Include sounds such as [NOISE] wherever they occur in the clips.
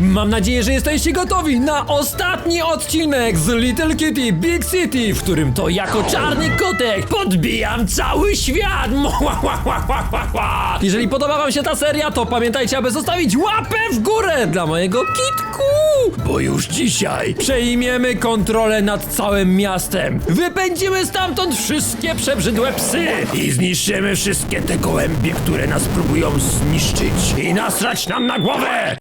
Mam nadzieję, że jesteście gotowi na ostatni odcinek z Little Kitty Big City, w którym to jako czarny kotek podbijam cały świat. [LAUGHS] Jeżeli podoba wam się ta seria, to pamiętajcie, aby zostawić łapę w górę dla mojego kitku, bo już dzisiaj przejmiemy kontrolę nad całym miastem. Wypędzimy stamtąd wszystkie przebrzydłe psy i zniszczymy wszystkie te gołębie, które nas próbują zniszczyć i nasrać nam na głowę.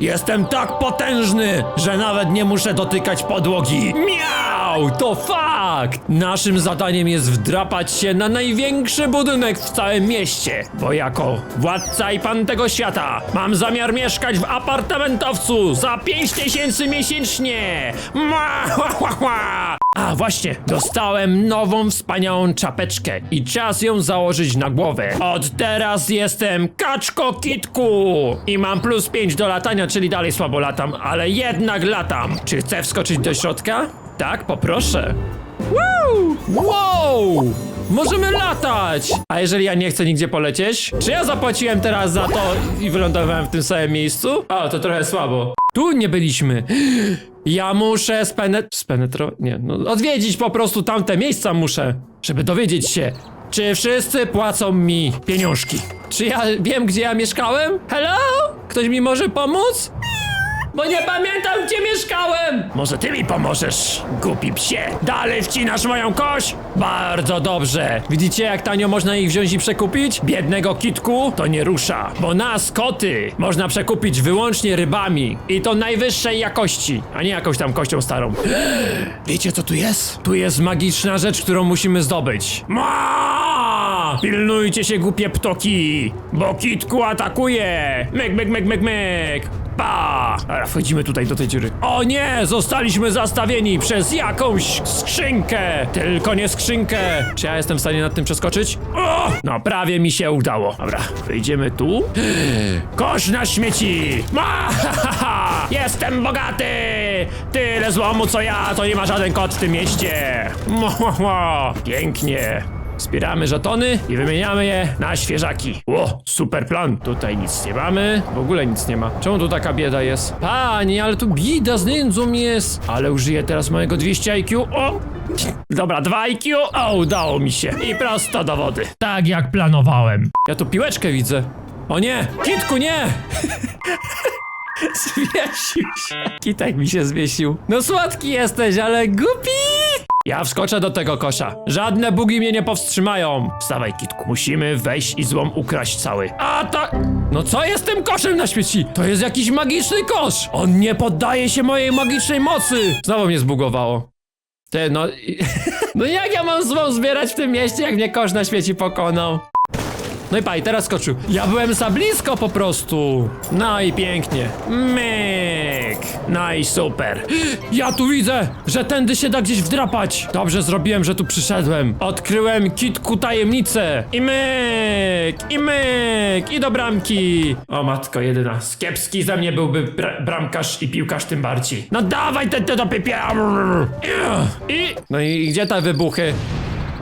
Jestem tak potężny, że nawet nie muszę dotykać podłogi. Miau, to fakt! Naszym zadaniem jest wdrapać się na największy budynek w całym mieście, bo jako władca i pan tego świata mam zamiar mieszkać w apartamentowcu za 5 tysięcy miesięcznie. Mua, hua, hua, hua. A właśnie, dostałem nową wspaniałą czapeczkę i czas ją założyć na głowę. Od teraz jestem kaczko kitku i mam plus 5 do latania, czyli dalej słabo latam, ale jednak latam. Czy chcę wskoczyć do środka? Tak, poproszę. Woo! Wow! Możemy latać! A jeżeli ja nie chcę nigdzie polecieć? Czy ja zapłaciłem teraz za to i wylądowałem w tym samym miejscu? O, to trochę słabo. Tu nie byliśmy. Ja muszę spenet... spenetrować... Nie, no odwiedzić po prostu tamte miejsca muszę, żeby dowiedzieć się, czy wszyscy płacą mi pieniążki. Czy ja wiem, gdzie ja mieszkałem? Hello? Ktoś mi może pomóc? Bo nie pamiętam, gdzie mieszkałem! Może ty mi pomożesz, głupi psie! Dalej wcinasz moją kość? Bardzo dobrze! Widzicie, jak tanio można ich wziąć i przekupić? Biednego kitku to nie rusza, bo nas, koty, można przekupić wyłącznie rybami. I to najwyższej jakości, a nie jakąś tam kością starą. [GASPS] Wiecie, co tu jest? Tu jest magiczna rzecz, którą musimy zdobyć. Ma! Pilnujcie się, głupie ptoki, bo kitku atakuje! Myk, myk, myk, myk, myk! Pa! Dobra, wchodzimy tutaj do tej dziury. O nie! Zostaliśmy zastawieni przez jakąś skrzynkę! Tylko nie skrzynkę! Czy ja jestem w stanie nad tym przeskoczyć? O! No, prawie mi się udało. Dobra, wyjdziemy tu. Kosz na śmieci! Ma! [LAUGHS] Jestem bogaty! Tyle złomu co ja, to nie ma żaden kot w tym mieście! Pięknie! Zbieramy żetony i wymieniamy je na świeżaki. O, super plan. Tutaj nic nie mamy. W ogóle nic nie ma. Czemu tu taka bieda jest? Panie, ale tu bieda z nędzą jest. Ale użyję teraz mojego 200 IQ. O! Dobra, 2 IQ. O, udało mi się. I prosto do wody. Tak jak planowałem. Ja tu piłeczkę widzę. O nie! Kitku, nie! [LAUGHS] Zwiesił się. Kitek mi się zwiesił. No słodki jesteś, ale głupi! Ja wskoczę do tego kosza. Żadne bugi mnie nie powstrzymają. Wstawaj, kitku. Musimy wejść i złom ukraść cały. A to... No co jest tym koszem na śmieci? To jest jakiś magiczny kosz. On nie poddaje się mojej magicznej mocy. Znowu mnie zbugowało. Ty, no... [LAUGHS] No jak ja mam złą zbierać w tym mieście, jak mnie kosz na śmieci pokonał? No i paj, teraz skoczył. Ja byłem za blisko po prostu. No i pięknie. Myk. No i super. Ja tu widzę, że tędy się da gdzieś wdrapać. Dobrze zrobiłem, że tu przyszedłem. Odkryłem kitku tajemnicę. I myk, i myk, i do bramki. O matko jedyna. Kiepski ze mnie byłby bra bramkarz i piłkarz tym bardziej. No dawaj te, te do pipia. I... No i gdzie te wybuchy?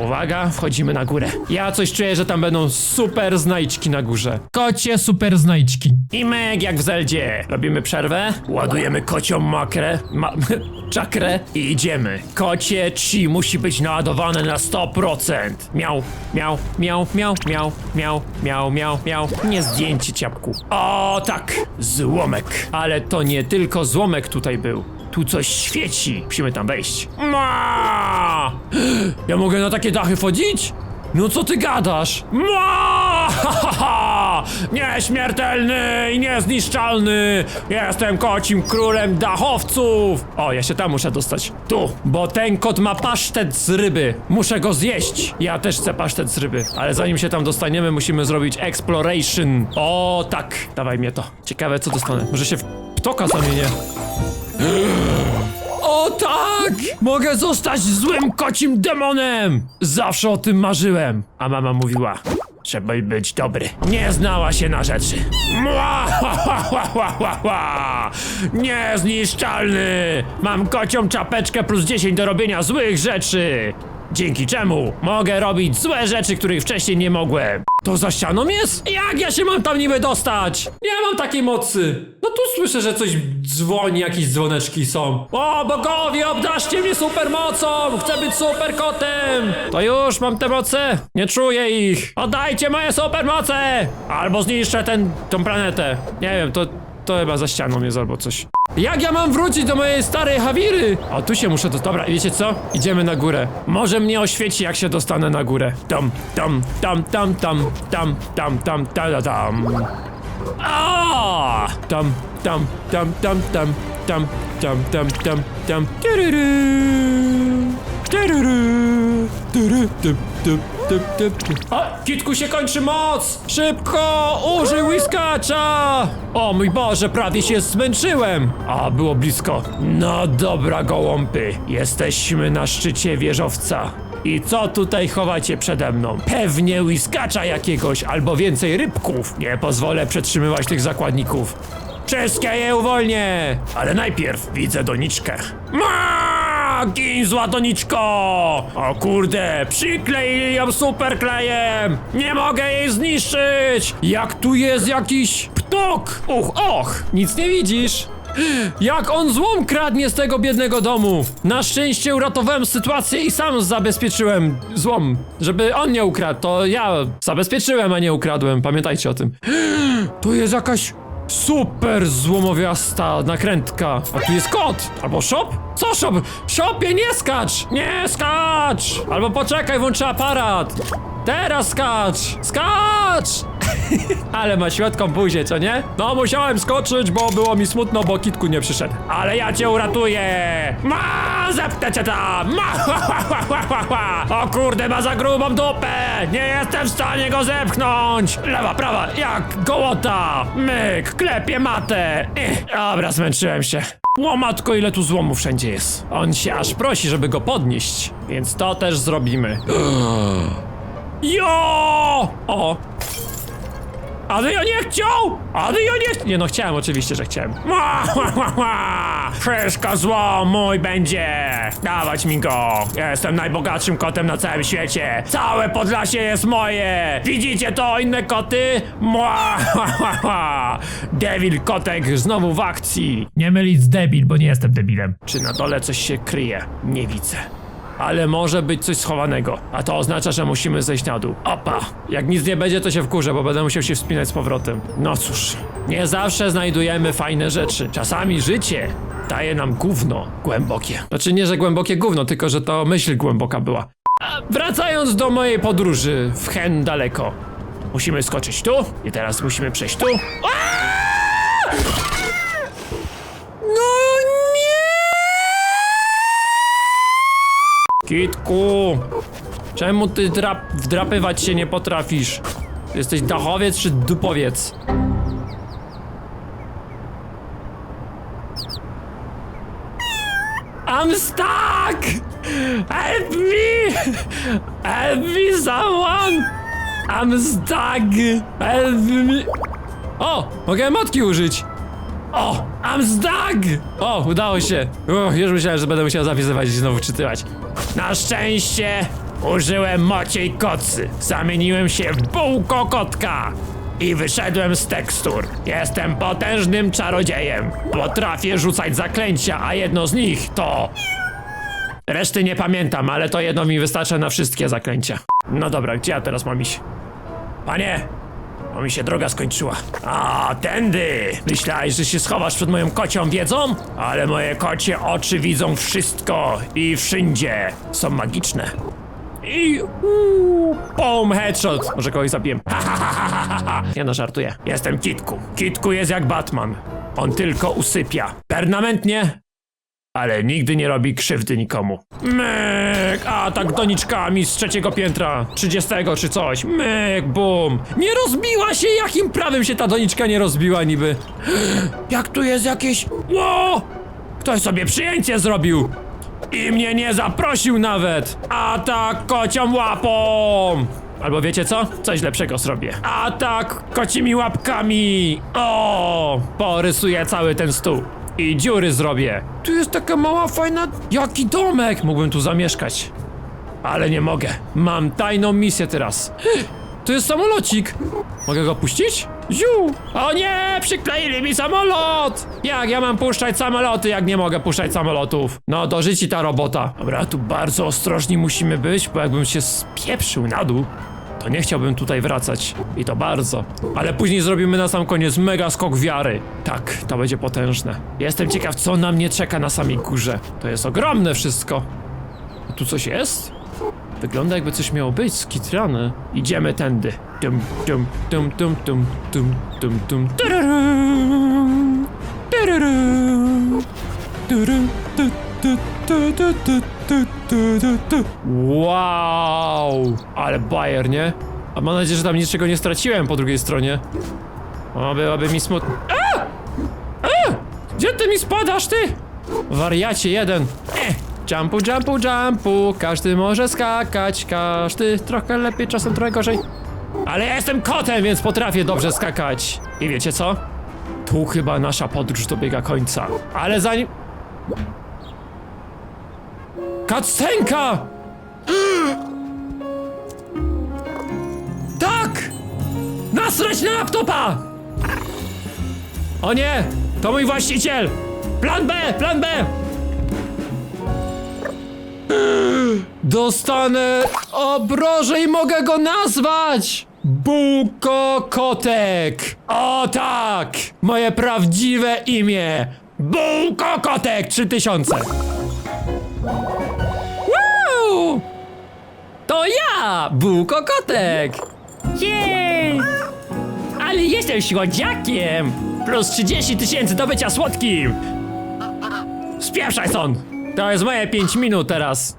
Uwaga, wchodzimy na górę. Ja coś czuję, że tam będą super znajdźki na górze. Kocie super znajdźki. I meg jak w Zeldzie. Robimy przerwę, ładujemy kocią makrę, ma [LAUGHS] czakrę i idziemy. Kocie chi musi być naładowane na 100%. Miał, miał, miał, miał, miał, miał, miał, miał, miał. Nie zdjęcie ciapku. O tak, złomek. Ale to nie tylko złomek tutaj był. Tu coś świeci. Musimy tam wejść. Ma! [GASPS] Ja mogę na takie dachy wchodzić? No co ty gadasz? Ma! [LAUGHS] Nieśmiertelny i niezniszczalny! Jestem kocim królem dachowców! O, ja się tam muszę dostać. Tu, bo ten kot ma pasztet z ryby. Muszę go zjeść. Ja też chcę pasztet z ryby, ale zanim się tam dostaniemy, musimy zrobić exploration. O, tak. Dawaj mnie to. Ciekawe, co dostanę. Może się w ptoka zamienię. [GASPS] O tak! Mogę zostać złym kocim demonem! Zawsze o tym marzyłem. A mama mówiła, żeby być dobry. Nie znała się na rzeczy. Mła, ha, ha, ha, ha, ha. Niezniszczalny! Mam kocią czapeczkę plus 10 do robienia złych rzeczy. Dzięki czemu mogę robić złe rzeczy, których wcześniej nie mogłem. To za ścianą jest? Jak ja się mam tam niby dostać? Nie mam takiej mocy. No tu słyszę, że coś dzwoni, jakieś dzwoneczki są. O, bogowie, obdarzcie mnie supermocą! Chcę być superkotem! To już mam te moce. Nie czuję ich. Oddajcie moje supermoce! Albo zniszczę ten, tą planetę. Nie wiem, to, to chyba za ścianą jest albo coś. Jak ja mam wrócić do mojej starej Hawiry? O, tu się muszę do... Dobra, wiecie co? Idziemy na górę. Może mnie oświeci, jak się dostanę na górę. Tam, tam, tam, tam, tam, tam, tam, tam, tam, tam. A! Tam, tam, tam, tam, tam, tam, tam, tam, tam, tam. Tururu. Tururu. Turu, tup, tup, tup, tup. A, kitku się kończy moc! Szybko! Użyj whiskacza! O mój Boże, prawie się zmęczyłem! A, było blisko. No dobra, gołąpy. Jesteśmy na szczycie wieżowca. I co tutaj chowacie przede mną? Pewnie whiskacza jakiegoś, albo więcej rybków. Nie pozwolę przetrzymywać tych zakładników. Wszystkie je uwolnię! Ale najpierw widzę doniczkę. Ma! Gin, zła doniczko! O kurde, przykleili ją superklejem! Nie mogę jej zniszczyć! Jak tu jest jakiś ptok! Uch, och! Nic nie widzisz? Jak on złom kradnie z tego biednego domu! Na szczęście uratowałem sytuację i sam zabezpieczyłem złom. Żeby on nie ukradł, to ja zabezpieczyłem, a nie ukradłem. Pamiętajcie o tym. [GASPS] Tu jest jakaś super złomowiasta nakrętka. A tu jest kot! Albo shop? Co shop? Shopie, nie skacz! Nie skacz! Albo poczekaj, włączę aparat! Teraz skacz! Skacz! [LAUGHS] Ale ma świadką buzię, co nie? No musiałem skoczyć, bo było mi smutno, bo kitku nie przyszedł. Ale ja cię uratuję! Ma, zepnę cię tam! Ma. [LAUGHS] O kurde, ma za grubą dupę! Nie jestem w stanie go zepchnąć! Lewa, prawa, jak gołota! Myk, klepie matę! Dobra, zmęczyłem się. Łomatko, ile tu złomu wszędzie jest. On się aż prosi, żeby go podnieść, więc to też zrobimy. [GASPS] Jo! O, ale ja nie chciał! Ale ja nie ch- Nie no, chciałem oczywiście, że chciałem. Ma, ma, ma, ma. Zło mój będzie! Dawać mi go! Jestem najbogatszym kotem na całym świecie! Całe Podlasie jest moje! Widzicie to, inne koty? Ma, ma, ma. Devil kotek znowu w akcji! Nie mylić z debil, bo nie jestem debilem. Czy na dole coś się kryje? Nie widzę. Ale może być coś schowanego, a to oznacza, że musimy zejść na dół. Opa! Jak nic nie będzie, to się wkurzę, bo będę musiał się wspinać z powrotem. No cóż, nie zawsze znajdujemy fajne rzeczy. Czasami życie daje nam gówno głębokie. Znaczy nie, że głębokie gówno, tylko że to myśl głęboka była. A wracając do mojej podróży w hen daleko. Musimy skoczyć tu i teraz musimy przejść tu. Aaaa! No nie! Kitku! Czemu ty drap wdrapywać się nie potrafisz? Jesteś dachowiec czy dupowiec? I'm stuck! Help me! Help me someone! I'm stuck! Help me! O! Mogę emotki użyć! O! I'm stuck! O, udało się! Uff, już myślałem, że będę musiał zapisywać i znowu czytywać. Na szczęście użyłem mociej kocy. Zamieniłem się w bułko kotka. I wyszedłem z tekstur. Jestem potężnym czarodziejem. Potrafię rzucać zaklęcia, a jedno z nich to... Reszty nie pamiętam, ale to jedno mi wystarcza na wszystkie zaklęcia. No dobra, gdzie ja teraz mam iść? Panie, bo mi się droga skończyła. A, tędy! Myślałeś, że się schowasz przed moją kocią wiedzą? Ale moje kocie oczy widzą wszystko i wszędzie. Są magiczne. I uuu, boom, headshot. Może kogoś zabiję. [LAUGHS] Ha, ha, ha, ha, ha. Nie no, żartuję. Jestem Kitku. Kitku jest jak Batman. On tylko usypia. Permanentnie, ale nigdy nie robi krzywdy nikomu. Myk! Atak doniczkami z trzeciego piętra, 30 czy coś. Myk, bum! Nie rozbiła się! Jakim prawem się ta doniczka nie rozbiła niby? Jak tu jest jakieś... Ło! Ktoś sobie przyjęcie zrobił! I mnie nie zaprosił nawet! Atak kocią łapą! Albo wiecie co? Coś lepszego zrobię. Atak kocimi łapkami! O! Porysuję cały ten stół. I dziury zrobię. Tu jest taka mała, fajna... Jaki domek! Mógłbym tu zamieszkać. Ale nie mogę. Mam tajną misję teraz. Tu jest samolocik. Mogę go puścić? Ziu! O nie! Przykleili mi samolot! Jak ja mam puszczać samoloty, jak nie mogę puszczać samolotów? No, dożyci ta robota. Dobra, tu bardzo ostrożni musimy być, bo jakbym się spieprzył na dół, to nie chciałbym tutaj wracać. I to bardzo. Ale później zrobimy na sam koniec mega skok wiary. Tak, to będzie potężne. Jestem ciekaw, co na mnie czeka na samej górze. To jest ogromne wszystko. A tu coś jest? Wygląda jakby coś miało być, skitrane. Idziemy tędy. Tum, tum, tum, tum, tum, tum, tum, tum, tu, tu, tu, tu, tu, tu, tu. Wow! Ale bajer, nie? A mam nadzieję, że tam niczego nie straciłem po drugiej stronie. O, byłaby mi smutno. A! A! Gdzie ty mi spadasz, ty? Wariacie jeden. Eh. Jumpu, jumpu, jumpu. Każdy może skakać, każdy trochę lepiej, czasem trochę gorzej. Ale ja jestem kotem, więc potrafię dobrze skakać. I wiecie co? Tu chyba nasza podróż dobiega końca. Ale zanim... Kaccenka! Tak! Nasrać na laptopa! O nie! To mój właściciel! Plan B! Plan B! Dostanę obroże i mogę go nazwać! Buko Kotek! O tak! Moje prawdziwe imię! Buko Kotek 3000! To ja! Buko Kotek! Jej! Ale jestem słodziakiem! Plus 30 tysięcy do bycia słodkim! Spieprzaj stąd! To jest moje 5 minut teraz.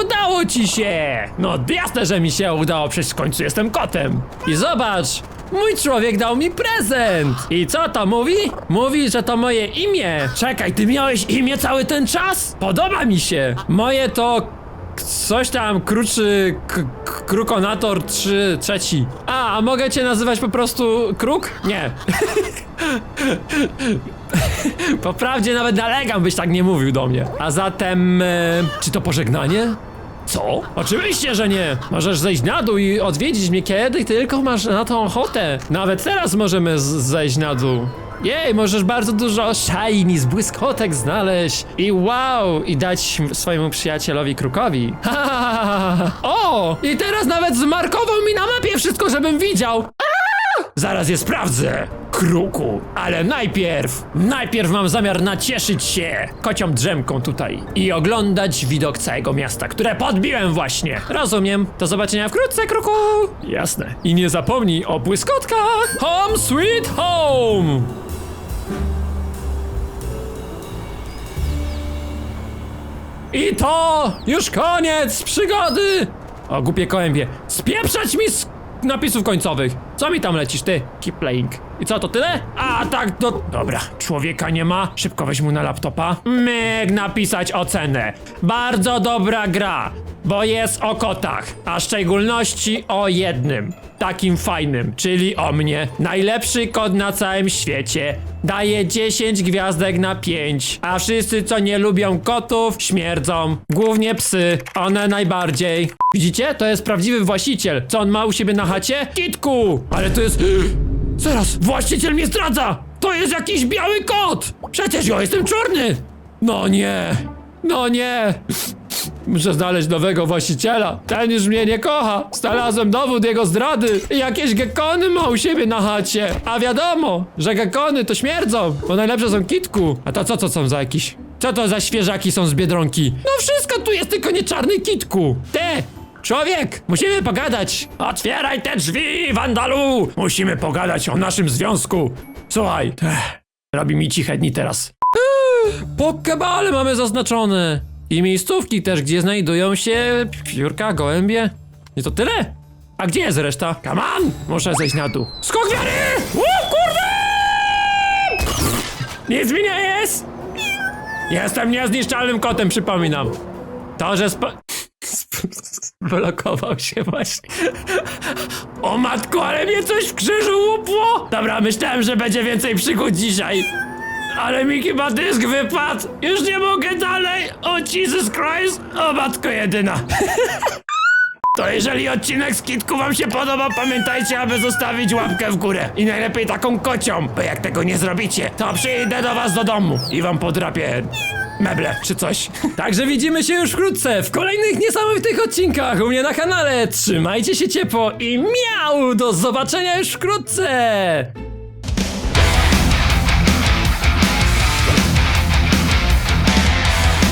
Udało ci się! No jasne, że mi się udało, przecież w końcu jestem kotem. I zobacz, mój człowiek dał mi prezent. I co to mówi? Mówi, że to moje imię. Czekaj, ty miałeś imię cały ten czas? Podoba mi się. Moje to coś tam kruczy krukonator 3 trzeci. A, a mogę cię nazywać po prostu kruk? Nie. [LAUGHS] Po prawdzie nawet nalegam, byś tak nie mówił do mnie. A zatem, e, czy to pożegnanie? Co? Oczywiście, że nie. Możesz zejść na dół i odwiedzić mnie kiedy tylko masz na to ochotę. Nawet teraz możemy zejść na dół. Jej, możesz bardzo dużo shiny z błyskotek znaleźć. I wow, i dać swojemu przyjacielowi krukowi. [LAUGHS] Ha, ha, ha, ha. O! I teraz nawet zmarkował mi na mapie wszystko, żebym widział. Zaraz je sprawdzę, kruku. Ale najpierw, najpierw mam zamiar nacieszyć się kocią drzemką tutaj i oglądać widok całego miasta, które podbiłem właśnie. Rozumiem. Do zobaczenia wkrótce, kruku. Jasne. I nie zapomnij o błyskotkach. Home sweet home. I to już koniec przygody! O, głupie kołębie. Spieprzać mi z napisów końcowych. Co mi tam lecisz, ty? Keep playing. I co, to tyle? A, tak, do... Dobra, człowieka nie ma. Szybko weź mu na laptopa. Myk napisać ocenę. Bardzo dobra gra, bo jest o kotach, a w szczególności o jednym. Takim fajnym, czyli o mnie. Najlepszy kot na całym świecie. Daje 10 gwiazdek na 5. A wszyscy, co nie lubią kotów, śmierdzą. Głównie psy. One najbardziej. Widzicie? To jest prawdziwy właściciel. Co on ma u siebie na chacie? Kitku! Ale to jest... Zaraz! Właściciel mnie zdradza! To jest jakiś biały kot! Przecież ja jestem czarny! No nie! No nie! Muszę znaleźć nowego właściciela. Ten już mnie nie kocha. Znalazłem dowód jego zdrady. Jakieś gekony ma u siebie na chacie. A wiadomo, że gekony to śmierdzą, bo najlepsze są kitku. A to co to są za jakiś? Co to za świeżaki są z Biedronki? No wszystko tu jest, tylko nie czarny kitku. Te! Człowiek! Musimy pogadać! Otwieraj te drzwi, wandalu! Musimy pogadać o naszym związku. Słuchaj, ech, robi mi ciche dni teraz. Pokebale mamy zaznaczone. I miejscówki też, gdzie znajdują się piórka, gołębie. I to tyle. A gdzie jest reszta? Come on! Muszę zejść na dół. Skok wiary! O kurde! Nic mi nie jest! Jestem niezniszczalnym kotem, przypominam. To, że spa... Blokował się właśnie. O matko, ale mnie coś w krzyżu łupło! Dobra, myślałem, że będzie więcej przygód dzisiaj. Ale mi chyba dysk wypadł! Już nie mogę dalej! O Jesus Christ! O matko jedyna! [LAUGHS] To jeżeli odcinek z Kitku wam się podoba, pamiętajcie, aby zostawić łapkę w górę. I najlepiej taką kocią, bo jak tego nie zrobicie, to przyjdę do was do domu i wam podrapię meble czy coś. Także widzimy się już wkrótce w kolejnych niesamowitych odcinkach u mnie na kanale. Trzymajcie się ciepło i miau! Do zobaczenia już wkrótce!